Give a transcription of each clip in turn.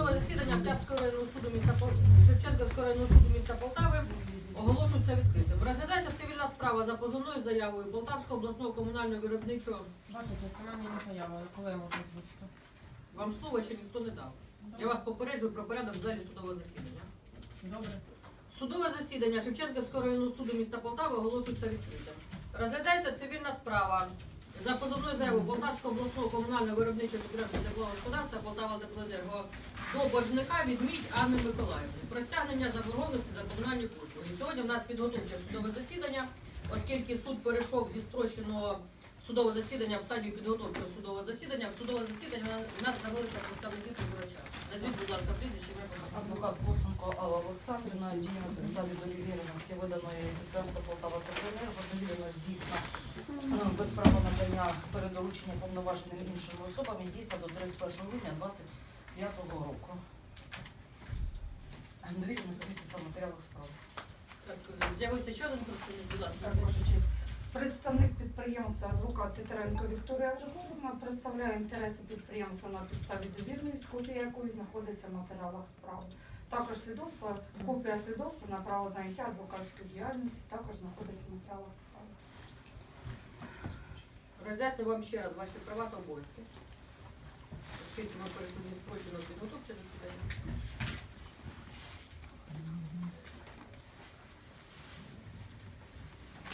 судове засідання Октябрського районного суду міста Пол... Шевченківського районного суду міста Полтави оголошується відкритим. Розглядається цивільна справа за позовною заявою Полтавського обласного комунального виробничого. Честь, у мене є заява, коли я можу озвучити? Вам слово ще ніхто не дав. Я вас попереджую про порядок в залі судового засідання. Добре. Судове засідання Шевченківського районного суду міста Полтави оголошується відкритим. Розглядається цивільна справа за позовною заявою Полтавського обласного комунального виробничого підприємства теплового господарства Полтава Теплоенерго до боржника відмідь Анни Миколаївни про стягнення заборгованості за комунальні послуги. Сьогодні в нас підготовче судове засідання, оскільки суд перейшов зі строченого судового засідання в стадію підготовчого судового засідання. В судове засідання в нас з'явилися представники прокурача. Назвіть, будь ласка, прізвище ім'я, по батькові. Адвокат Босенко Алла Олександрівна, дії на підставі довіреності виданої підприємства Полтава Теплоенерго, довіреність дійсна е, без права надання перед дорученням повноваженим іншим особам і дійсно до 31 грудня 25 року. Довіреність міститься в матеріалах справи. Так, з'явився ще один представник, будь ласка. Так, честь. Представник підприємства адвокат Титаренко Вікторія Григорівна представляє інтереси підприємства на підставі довірності, копія якої знаходиться в матеріалах справи. Також свідоцтво, копія свідоцтва на право заняття адвокатської діяльності також знаходиться в матеріалах справи. Роз'ясню вам ще раз ваші права та обов'язки. Оскільки ми перейшли зі спрощеного підготовче засідання.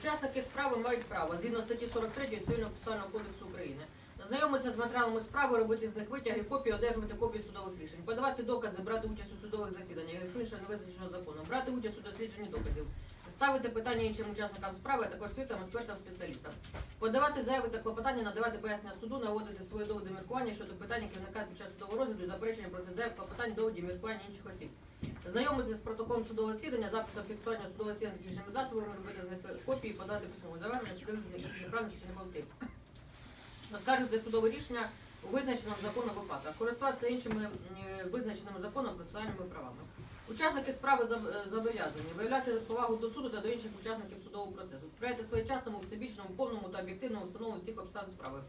Учасники справи мають право згідно статті 43 Цивільного процесуального кодексу України. Знайомитися з матеріалами справи, робити з них витяги, копії, одержувати копії судових рішень, подавати докази, брати участь у судових засіданнях, якщо інше не визначено законом, брати участь у дослідженні доказів, ставити питання іншим учасникам справи, а також світам, експертам, спеціалістам, подавати заяви та клопотання, надавати пояснення суду, наводити свої доводи міркування щодо питань, які виникають під час судового розгляду, заперечення проти заяв, клопотань, доводів, міркування інших осіб. Знайомитися з протоколом судового засідання, записом фіксування судового засідання технічними засобами, робити з них копії, подати письмове завернення, що їх неправильності чи неполитив. Оскаржити судове рішення у визначеному законом випадках, користуватися іншими визначеними законом процесуальними правами. Учасники справи е, зобов'язані виявляти повагу до суду та до інших учасників судового процесу, сприяти своєчасному, всебічному, повному та об'єктивному встановленню всіх обставин справи,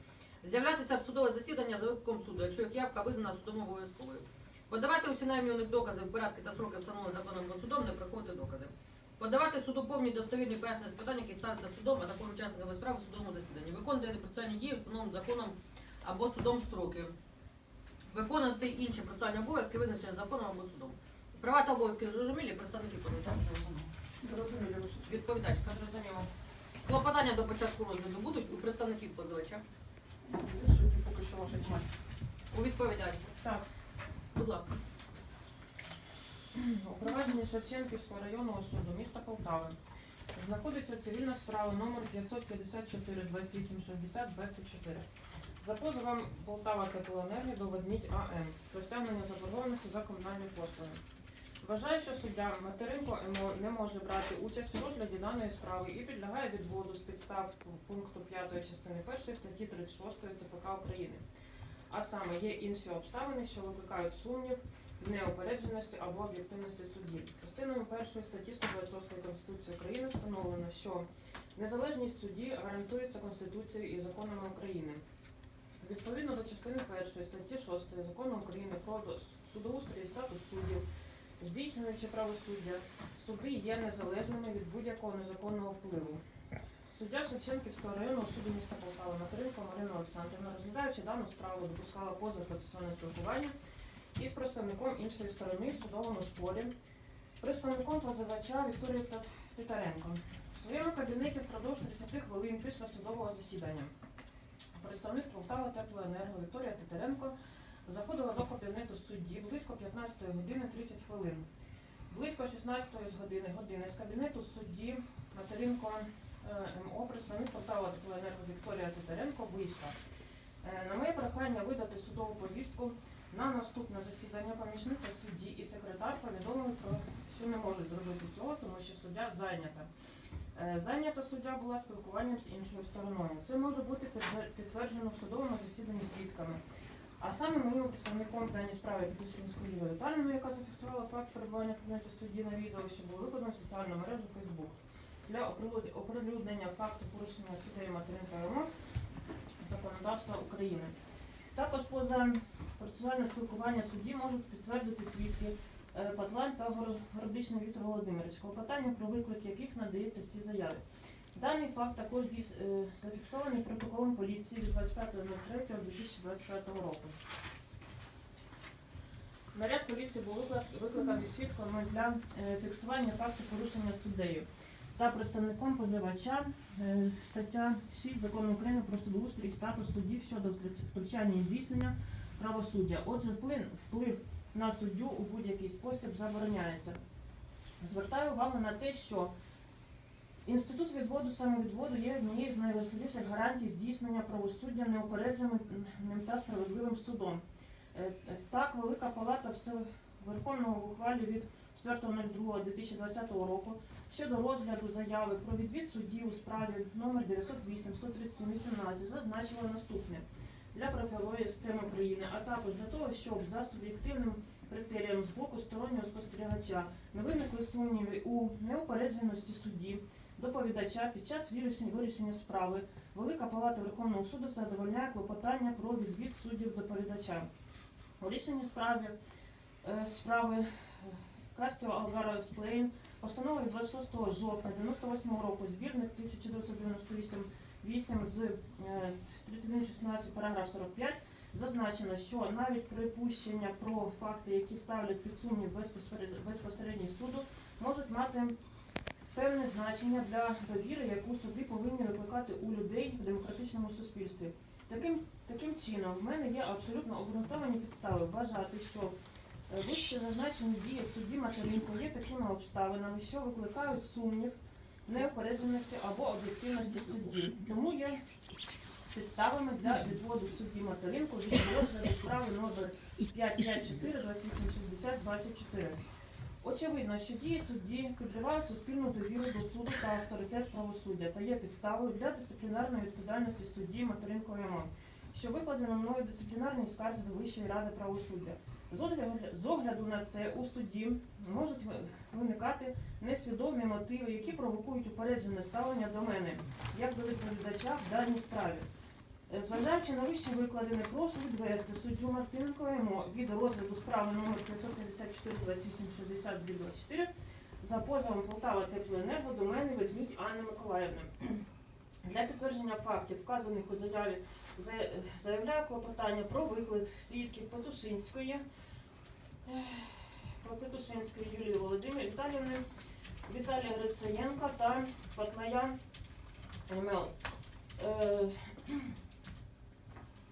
з'являтися в судове засідання за викликом суду, якщо їх явка визнана судом обов'язковою. Подавати усі наймі докази в порядки та строки встановлені законом або судом, не приходити докази. Подавати суду повні достовірні пояснення з питань, які ставляться судом, а також учасниками справи в судовому засіданні. Виконувати процесуальні дії, встановлені законом або судом строки. Виконувати інші процесуальні обов'язки, визначені законом або судом. Права та обов'язки зрозумілі, представники позивача. Відповідачка. Зрозуміло. Клопотання до початку розгляду будуть у представників позивача. Поки що ваша честь. У відповідачки. Так, Будь ласка. у провадженні Шевченківського районного суду міста Полтави знаходиться цивільна справа номер 554 28 60 24 за позовом Полтава Теплоенерго до Ведмідь АМ про стягнення заборгованості за комунальні послуги. Вважає, що суддя Материнко МО не може брати участь у розгляді даної справи і підлягає відводу з підстав пункту 5 частини 1 статті 36 ЦПК України. А саме є інші обставини, що викликають сумнів в неупередженості або об'єктивності судді. Частиною першої статті 126 Конституції України встановлено, що незалежність судді гарантується Конституцією і законами України. Відповідно до частини першої статті 6 закону України про судоустрій і статус суддів, здійснюючи правосуддя, суди є незалежними від будь-якого незаконного впливу. Суддя Шевченківського районного суду міста Полтава Материнко Марина Олександрівна, розглядаючи дану справу, допускала поза процесуальне спілкування із представником іншої сторони в судовому спорі, представником позивача Вікторією Титаренко. В своєму кабінеті впродовж 30 хвилин після судового засідання представник Полтава Теплоенерго Вікторія Титаренко заходила до кабінету судді близько 15 години 30 хвилин. Близько 16 години години з кабінету судді Материнко МО представник Полтава Теплоенерго Вікторія Титаренко вийшла. Е, На моє прохання видати судову повістку на наступне засідання помічниця судді і секретар повідомили про що не можуть зробити цього, тому що суддя зайнята. Е, Зайнята суддя була спілкуванням з іншою стороною. Це може бути підтверджено в судовому засіданні свідками. А саме моїм представником в даній справі Юлією Віталіївною, яка зафіксувала факт перебування в судді на відео, що було виконано в соціальну мережу Facebook для оприлюднення факту порушення суддею материнського РМО законодавства України. Також поза процесуальне спілкування судді можуть підтвердити свідки е, Патлань та Городичний Віктор Володимирович, клопотання про виклик яких надається в цій заяві. Даний факт також е, зафіксований протоколом поліції від 25.03.2025 року. Наряд поліції був викликаний свідками для е, фіксування факту порушення суддею та представником позивача е, стаття 6 Закону України про судоустрій і статус суддів щодо втручання і здійснення правосуддя. Отже, вплив, на суддю у будь-який спосіб забороняється. Звертаю увагу на те, що інститут відводу самовідводу є однією з найважливіших гарантій здійснення правосуддя неупередженим та справедливим судом. Е, е, Так, Велика Палата Верховного в від 4.02.2020 року щодо розгляду заяви про відвід судді у справі номер 908 137 18 зазначила наступне для правової системи України, а також для того, щоб за суб'єктивним критерієм з боку стороннього спостерігача не виникли сумніви у неупередженості судді, доповідача під час вирішення, справи. Велика Палата Верховного суду задовольняє клопотання про відвід суддів доповідача. У рішенні справи, е, справи е, Кастіо Алгаро Експлейн Постановою 26 жовтня 98 року збірник 1998 8 з е, 31.16 параграф 45 зазначено, що навіть припущення про факти, які ставлять під сумнів безпосеред- безпосередній суду, можуть мати певне значення для довіри, яку суди повинні викликати у людей в демократичному суспільстві. Таким, таким чином, в мене є абсолютно обґрунтовані підстави вважати, що е, вище зазначені дії судді Материнко є такими обставинами, що викликають сумнів, неупередженості або об'єктивності судді. Тому є підставами для відводу судді Материнко від розгляду справи номер 554 2860 24. Очевидно, що дії судді підривають суспільну довіру до суду та авторитет правосуддя та є підставою для дисциплінарної відповідальності судді Материнко МО, що викладено мною дисциплінарній скарзі до Вищої ради правосуддя. З огляду- на це у суді можуть виникати несвідомі мотиви, які провокують упереджене ставлення до мене, як до відповідача в даній справі. Е, Зважаючи на вище викладене, прошу відвести суддю Мартиненко МО від розгляду справи номер 554 28 60 24 за позовом Полтава Теплоенерго до мене ведмідь Анни Миколаївни. Для підтвердження фактів, вказаних у заяві, за- заявляю клопотання про виклик свідків Петушинської, про Петушинської Юлії Володимирівни Віталіївни, Віталія Грицаєнка та Патлая МЛ. Е,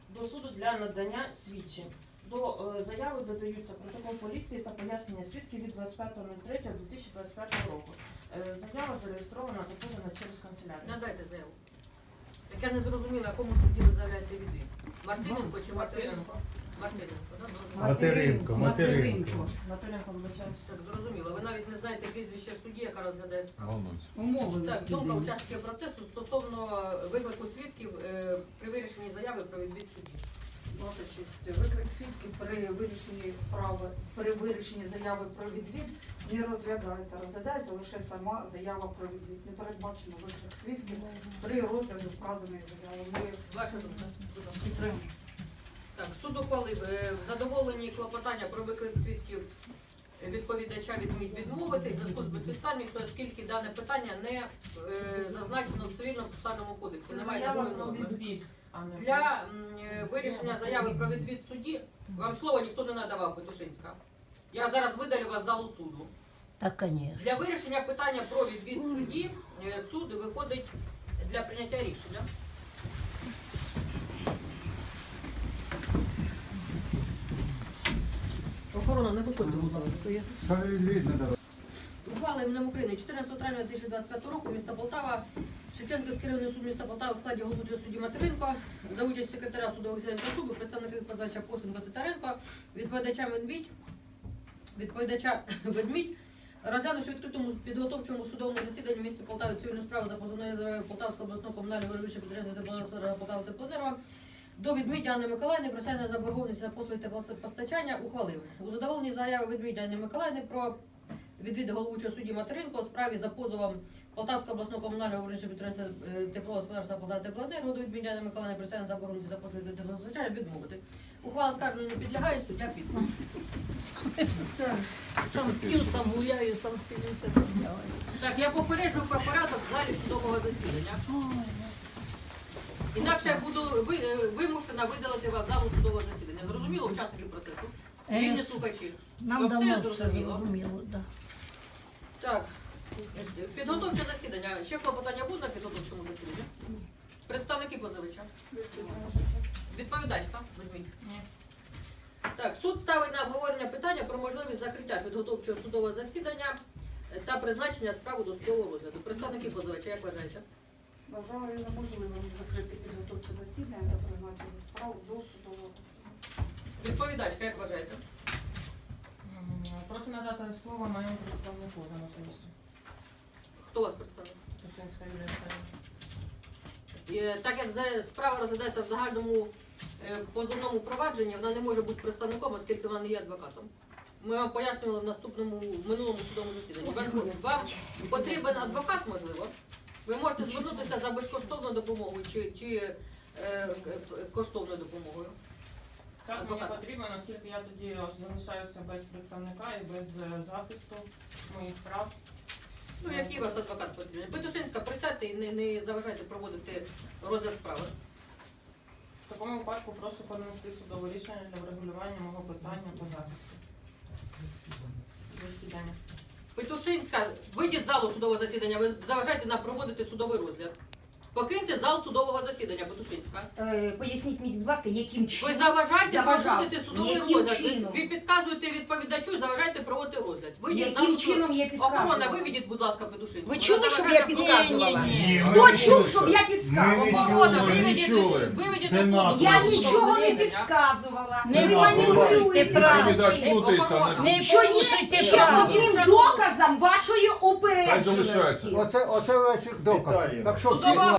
до суду для надання свідчень. До е, заяви додаються протокол поліції та пояснення свідків від 25.03.2025 року. Е, заява зареєстрована та подана через канцелярію. Надайте заяву. Так я не зрозуміла, якому судді ви заявляєте відвід. Мартиненко чи Мартиненко? Мартиненко, так? Зрозуміло. Материнко, материнко. Наталенко, вибачаюсь. Так, зрозуміло. Ви навіть не знаєте прізвище судді, яка розглядає справу. Волнуйся. Умови Так, думка учасників процесу стосовно виклику свідків е, при вирішенні заяви про відвід судді. Ваша честь, виклик свідків при вирішенні справи, при вирішенні заяви про відвід не розглядається. Розглядається лише сама заява про відвід. Не передбачено виклик свідків при розгляді вказаної заяви. Ми Ваша думка? Підтримуємо. Так, суд ухвалив е, в задоволенні клопотання про виклик свідків відповідача відмінь відмовити в зв'язку з безпідставністю, оскільки дане питання не е, зазначено в цивільному процесуальному кодексі. Немає відвід, не Для м, е, вирішення заяви про відвід судді вам слово ніхто не надавав, Петушинська. Я зараз видалю вас з залу суду. Так, конечно. Для вирішення питання про відвід судді е, суд виходить для прийняття рішення. Охорона не виходить до ласка. Ухвала іменем України 14 травня 2025 року міста Полтава, Шевченківський районний суд міста Полтава в складі головуючого судді Материнко, за участь секретаря судових засідань та суду, представників позивача Посенко Титаренко, відповідача Медвідь, відповідача Ведмідь, розглянувши відкритому підготовчому судовому засіданні місті Полтави цивільну справу за позовною заявою Полтавського обласного комунального виробничого підрозділу теплового Полтава Теплоенерго, до відмідя Анни Миколаївни про сягнення заборгованості за послуги теплопостачання ухвалив. У задоволенні заяви відмідя Анни Миколаївни про відвід головуючого судді Материнко у справі за позовом Полтавського обласного комунального виробничого підприємства е, теплового господарства Полтава Теплоенерго до відмідя Анни Миколаївни про сягнення заборгованості за послуги теплопостачання відмовити. Ухвала скарження не підлягає, суддя підпис. Сам п'ю, сам гуляю, сам спілюся, сам делаю. Так, я попереджую про порядок в залі судового засідання. Інакше я буду ви- е, вимушена видалити вас з залу судового засідання. Зрозуміло, учасників процесу? Е, Вільні слухачі. Нам все давно все зрозуміло? зрозуміло, да. Так, підготовче засідання. Ще клопотання буде на підготовчому засіданні? Представники позивача. Відповідачка. Ні. Так, суд ставить на обговорення питання про можливість закриття підготовчого судового засідання та призначення справи до судового розгляду. Представники позивача, як вважаєте? Вважаю неможливим закрити підготовче засідання та призначити справу до судового. розгляду. Відповідачка, як вважаєте? Прошу надати слово моєму представнику за. Хто вас представник? Е, Так як справа розглядається в загальному е, позовному провадженні, вона не може бути представником, оскільки вона не є адвокатом. Ми вам пояснювали в наступному в минулому судовому засіданні. Вам, потрібен адвокат, можливо. Ви можете звернутися за безкоштовною допомогою чи, чи е, коштовною допомогою. Так, мені потрібно, оскільки я тоді залишаюся без представника і без е, захисту моїх прав. Ну, який у вас адвокат потрібен? Петушинська, присядьте і не, не заважайте проводити розгляд справи. В такому випадку прошу перенести судове рішення для врегулювання мого питання по захисту. Засідання. Петушинська, вийдіть з залу судового засідання, ви заважаєте нам проводити судовий розгляд. Покиньте зал судового засідання, Петушинська. Е, Поясніть мені, будь ласка, яким Ви чином? заважаєте Заважав. проводити судовий Яким розгляд. Ви, чином? ви підказуєте відповідачу і заважаєте проводити розгляд. Вийдіть Яким залу чином я судового- Охорона, виведіть, будь ласка, Петушинську. Ви Вона чули, щоб я заважає підказувала? Ні, Хто ми не чув, чули. щоб я Ми підказувала? не Охорона, чули, ми не виведіть, чули. виведіть Це. Я нічого не підказувала. Не Ви маніпулюйте маніпулюєте. Відповідач плутається, Охорона. Не Що є порушуйте ще право. одним доказом вашої Хай залишається. Оце, оце весь доказ. Віталіївна. Так що всі Судова-.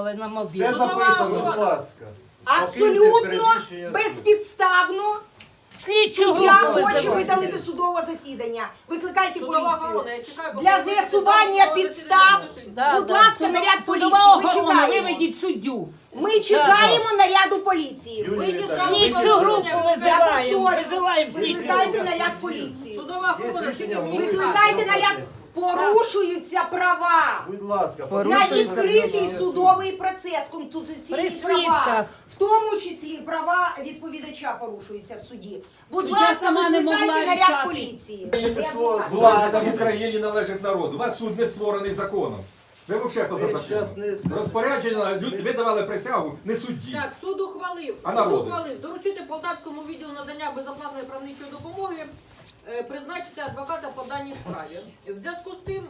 на мобіль. Це записано, будь ласка. Абсолютно безпідставно хоче визивайте. видалити судового засідання. Викликайте Судова поліцію. охорона, я чекаю, поки Для ви з'ясування підстав. Да, Будь да. ласка, Судова- наряд поліції, Судова ми охорона, чекаємо. виведіть суддю. Ми чекаємо наряду поліції. Вийдіть залу Слідчу групу визиваємо, повторюю. визиваємо слідчу Викликайте наряд поліції. Судова охорона, мені Викликайте наряд. Порушуються права. Будь ласка, На відкритий судовий процес, конституційні права, свідках. в тому числі права відповідача порушуються в суді. Будь Я ласка, сама не могла викликайте наряд рішати. поліції. Що. Влада в Україні належить народу. У вас суд не створений законом. Ви взагалі поза Ви щас законом. не. Розпорядження, люд- ви давали присягу, не судді. Так, суд ухвалив. А суд народи? ухвалив. Доручити Полтавському відділу надання безоплатної правничої допомоги призначити адвоката по даній справі. В зв'язку з тим,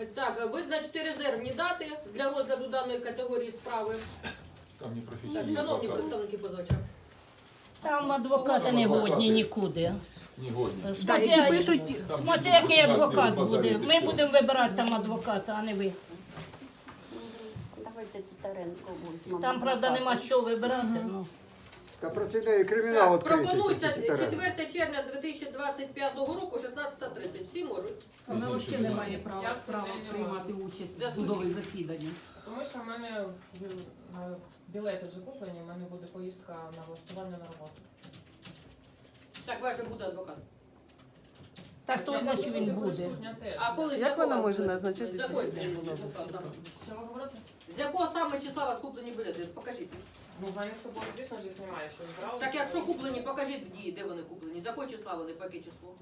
е, так, визначити резервні дати для розгляду даної категорії справи. Там не Так, шановні адвокат. представники позивача. Там адвокати не годні нікуди. Ні, годні. Пишуть- Там який адвокат буде. Ми все. будемо вибирати там адвоката, а не ви. Давайте Титаренко візьмемо. Там, правда, нема що вибирати. Ну. Та про це кримінал Так, відкритий. пропонується такий, Титаренко. 4 червня 2025 року, 16.30. Всі можуть. Вона взагалі не має права, права не приймати участь в судових засіданнях. Тому що в мене е, білети вже куплені, в мене буде поїздка на влаштування на роботу. Так, ваше буде адвокат. Так то Я хочу, він буде. присутня теж. А коли з Як якого вона може назначити З якого це? числа саме? Що ви говорите? З якого саме числа у вас куплені білети? Покажіть. Ну, в з собою, звісно ж, їх немає, що збирали. Так якщо куплені, покажіть де вони куплені, За якого числа вони, по яке число.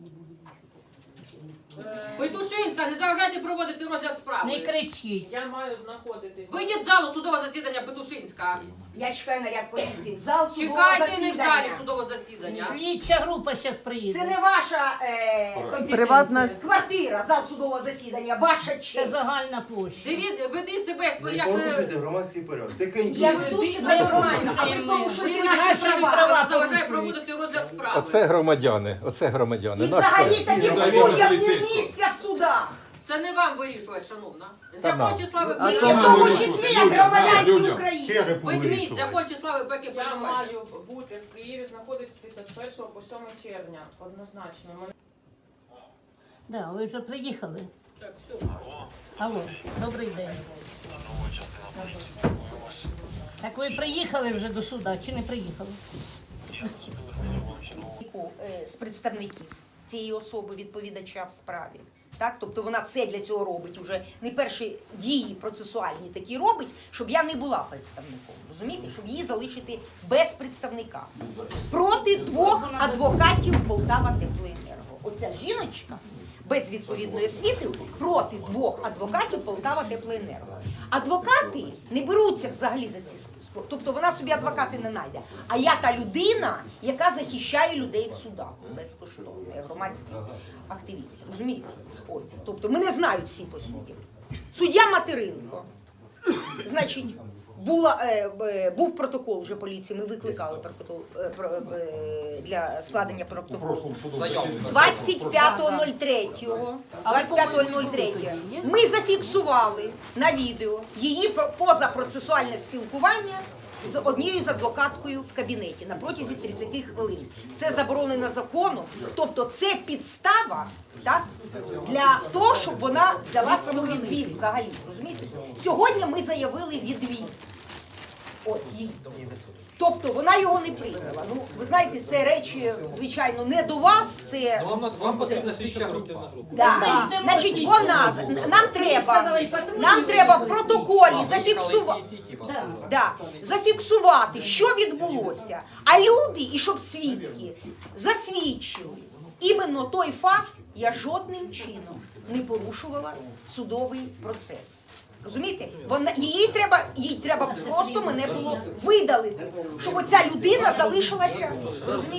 Петушинська, не заважайте проводити розгляд справи. Не кричіть. Я маю знаходитись. Вийдіть з залу судового засідання Петушинська. Я чекаю наряд поліції. В зал судового Чекайте не в залі засідання. судового засідання. Слідча група зараз приїде. Це не ваша е, компетенція. Приватна квартира, зал судового засідання, ваша Це честь. загальна площа. Дивіться, ведіть себе як, Не як е, порушуйте громадський порядок. Тиканьки. Я веду себе нормально, а ви порушуєте наші права. права заважає проводити розгляд справи. Оце громадяни, оце громадяни. І Наш взагалі проект. таким суддям не поліцейського. місця в судах. Це не вам вирішувати, шановна. З Та якого числа ви І А в то тому вирішувати. числі як Людям, громадянці людям. України. Черги Ведмідь, з якого числа ви пеки Я маю бути в Києві, знаходитися з 1 по 7 червня, однозначно. Мене Да, ви вже приїхали. Так, все. Алло, добрий день. Так ви приїхали вже до суда чи не приїхали? е, з представників цієї особи відповідача в справі. Так, тобто вона все для цього робить. Уже не перші дії процесуальні такі робить, щоб я не була представником. Розумієте, щоб її залишити без представника проти двох адвокатів Полтава Теплоенерго. Оця жіночка без відповідної освіти проти двох адвокатів Полтава Теплоенерго. Адвокати не беруться взагалі за ці справи. Тобто вона собі адвокати не знайде. А я та людина, яка захищає людей в судах безкоштовно, я громадський активіст. Розумієте? Ось. Тобто мене знають всі по суді. Суддя Материнко. Значить, була, е, е, був протокол вже поліції, ми викликали протокол е, про- е, для складення протоколу. 25.03. 25.03. Ми зафіксували на відео її про- позапроцесуальне спілкування з однією з адвокаткою в кабінеті на протязі 30 хвилин. Це заборонено законом, тобто це підстава так, для того, щоб вона взяла самовідвід взагалі. Розумієте? Сьогодні ми заявили відвід. Ось їй. Тобто вона його не прийняла. Ну, ви знаєте, це речі, звичайно, не до вас. Це Вам, вам потрібна слідча група. да. значить, вона нам треба, нам треба в протоколі зафіксувати. Да, зафіксувати, що відбулося. А люди, і щоб свідки засвідчили іменно той факт, я жодним чином не порушувала судовий процес. Розумієте? Вона її треба, їй треба просто мене було видалити, щоб оця людина залишилася. Розумієте?